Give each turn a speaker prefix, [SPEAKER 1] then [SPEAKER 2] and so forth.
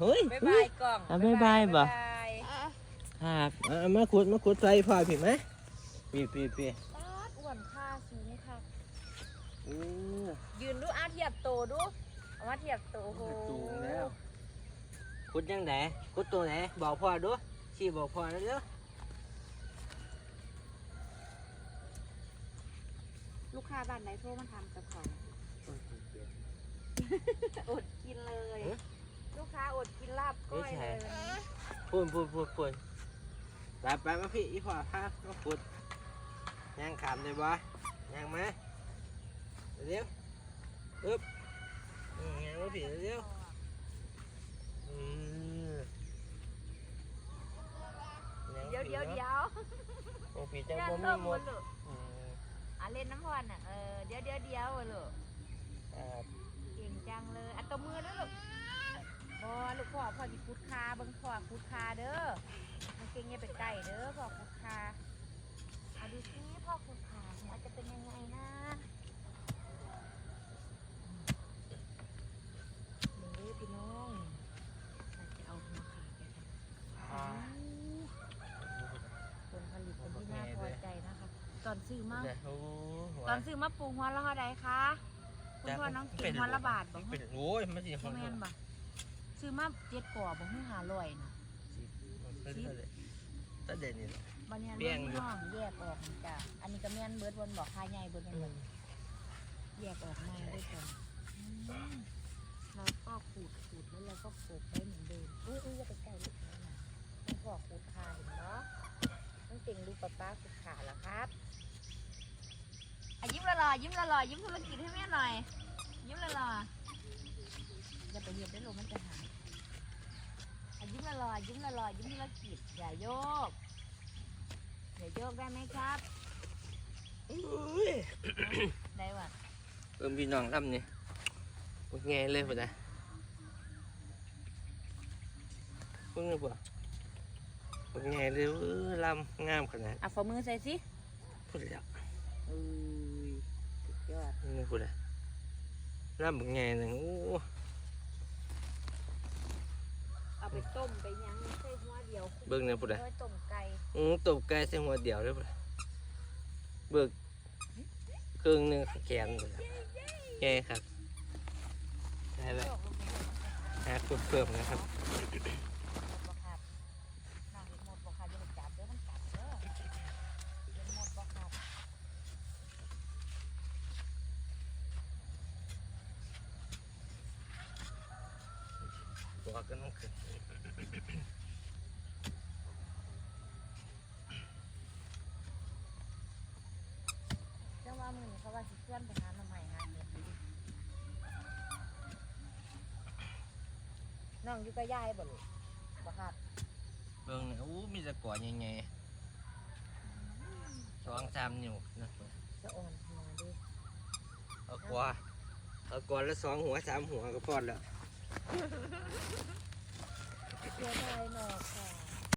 [SPEAKER 1] เฮ้ย
[SPEAKER 2] บ๊ายบายกล่อง
[SPEAKER 1] อะบ๊ายบายบ่
[SPEAKER 2] บ๊ายบาย
[SPEAKER 1] ครับเอามาขุดมาขุดใส่พ่อพี่ไหมพี่พี่พี่
[SPEAKER 2] ป๊าดอ้วนค่าสูงค่ะ
[SPEAKER 1] โอ้
[SPEAKER 2] ยืนดูอาเทียบโตดูเอามาเทียบโตโอ้โห
[SPEAKER 1] สูงแล้วขุดยังไงขุดตัวไหนบอกพ่อดูชี้บอกพ่อแล้วเด้อ
[SPEAKER 2] ลูกค้าบ้านไหนโทรมาทำกับเขาอดกินเลยลูกค้าอด กินลาบก้อยเลยวันนี้
[SPEAKER 1] พูนพูนพูนพูนไปไปมาพี่อีพ่อพามาขุดยังขามได้บ่ยังมาเร็วอึ๊บอืมยังมาพี่เร็วอืมง
[SPEAKER 2] เดี๋ยว
[SPEAKER 1] พี่
[SPEAKER 2] เดี๋ยว
[SPEAKER 1] นาะ
[SPEAKER 2] เดี๋ยว
[SPEAKER 1] โอ้พี่จัง
[SPEAKER 2] ย่า
[SPEAKER 1] บ่
[SPEAKER 2] เริ่
[SPEAKER 1] มี
[SPEAKER 2] ม
[SPEAKER 1] หม
[SPEAKER 2] บ่
[SPEAKER 1] ด
[SPEAKER 2] ลูก
[SPEAKER 1] อืม
[SPEAKER 2] อะเล่นน้ำพรน่ะเออเดี๋ยวเดี๋ยวเดี๋ยวลูก
[SPEAKER 1] ครับ
[SPEAKER 2] เก่งจังเลยอัตบมือด้วยลูก บอลูกพ่อพ่อจิคุดคาเบิ่งพ่อคุดคาเด้อมันเก่งอย่าไปใกล้เด้อพ่อคุดคาเอาดูซิพ่อคุดคาหัวจะเป็นยังไงนะเด้อพี่น้องเราจะเอาหัวขาไปทำผลผลิตเป็นที่น่าพอใจนะคะตอนซื้อมา
[SPEAKER 1] โอ้โห
[SPEAKER 2] ตอนซื้อมาปลูกหัวละเท่าใดคะคุณพ่อน้องเก่งหัวละบาทบ่
[SPEAKER 1] เป็นโอ้ยมันสิ
[SPEAKER 2] บ่แม่นบ่ ซื้อมาเจ็ดก่อบ่ฮู้หาร้อยนะ
[SPEAKER 1] ตัดเด่นนี่
[SPEAKER 2] บัดเนี้
[SPEAKER 1] เบี้ยงอยู่
[SPEAKER 2] น้องแยกออกนี่จ้ะอันนี้ก็แม่นเบิดบนบอกค่าใหญ่เบิดแม่นบ่แยกออกมาด้วยกันอืมแล้วก็ขูดขูดแล้วเราก็โขกไว้เหมือนเดิมอุ้ยอุ้ยอย่าไปใกล้ลูกนะมันพอขูดขาเห็นเนาะต้องเก่งดูป้าป้าขูดขาแล้วครับอะยิ้มละลอยิ้มละลอยิ้มธุรกิจให้แม่หน่อย ยิ้มละลอ อย่าไปเหยียบได้ลงมันจะหายอะยิ้มละลอยิ้มละลอยิ้มธุรกิจอย่าโยก อย่าโยกได้ไหมครับได้ว่ะ
[SPEAKER 1] เอิ่มพี่น้องทำนี่พวกแง่เลยป่ะนะพวกนี้ป่ะพวกแง่เลยเออลำงามขนาด
[SPEAKER 2] อะฝ่ามือใส่สิ
[SPEAKER 1] พูดแล้ว
[SPEAKER 2] เอ้ยสุดยอด
[SPEAKER 1] นี่พูดแล้วลำพวกแง่หนึ่งโอ้
[SPEAKER 2] เอาไปต้มไปยังใส่หัวเดียว
[SPEAKER 1] เบิ่งเนี่ยพูดแล้ว
[SPEAKER 2] ไว้ต้มไก่
[SPEAKER 1] อือตบไก่ใส่หัวเดียวเลยป่ะเบิกครึ่งหนึ่งแขนเลยแง่ครับได้แล้ว
[SPEAKER 2] โยกลงไปเลย
[SPEAKER 1] หาเพิ่มเพิ่มนะครับ
[SPEAKER 2] หมดบ่ครับน้องเห็นหมดบ่ครับอย่าไปจับเด้อมันกัดเด้อเห็นหมดบ่ครับ
[SPEAKER 1] ตัว ก็ต้องขึ้น
[SPEAKER 2] เจ้าว่ามือนี้เขาว่าสิเคลื่อนไปหาหน่อไม้หาเห็ดน้องอยู่กับยายบ่ลูกบ่ครับ
[SPEAKER 1] เบิ่งเนี่ยอู้มีแต่ก่อใหญ่ๆสองสามนิ้วนะ
[SPEAKER 2] จะอ่อนหัวดิ
[SPEAKER 1] เอากว่าเอาก่อนละสองหัวสามหัวก็พอแล้ว
[SPEAKER 2] เสียดายหนอกค่ะ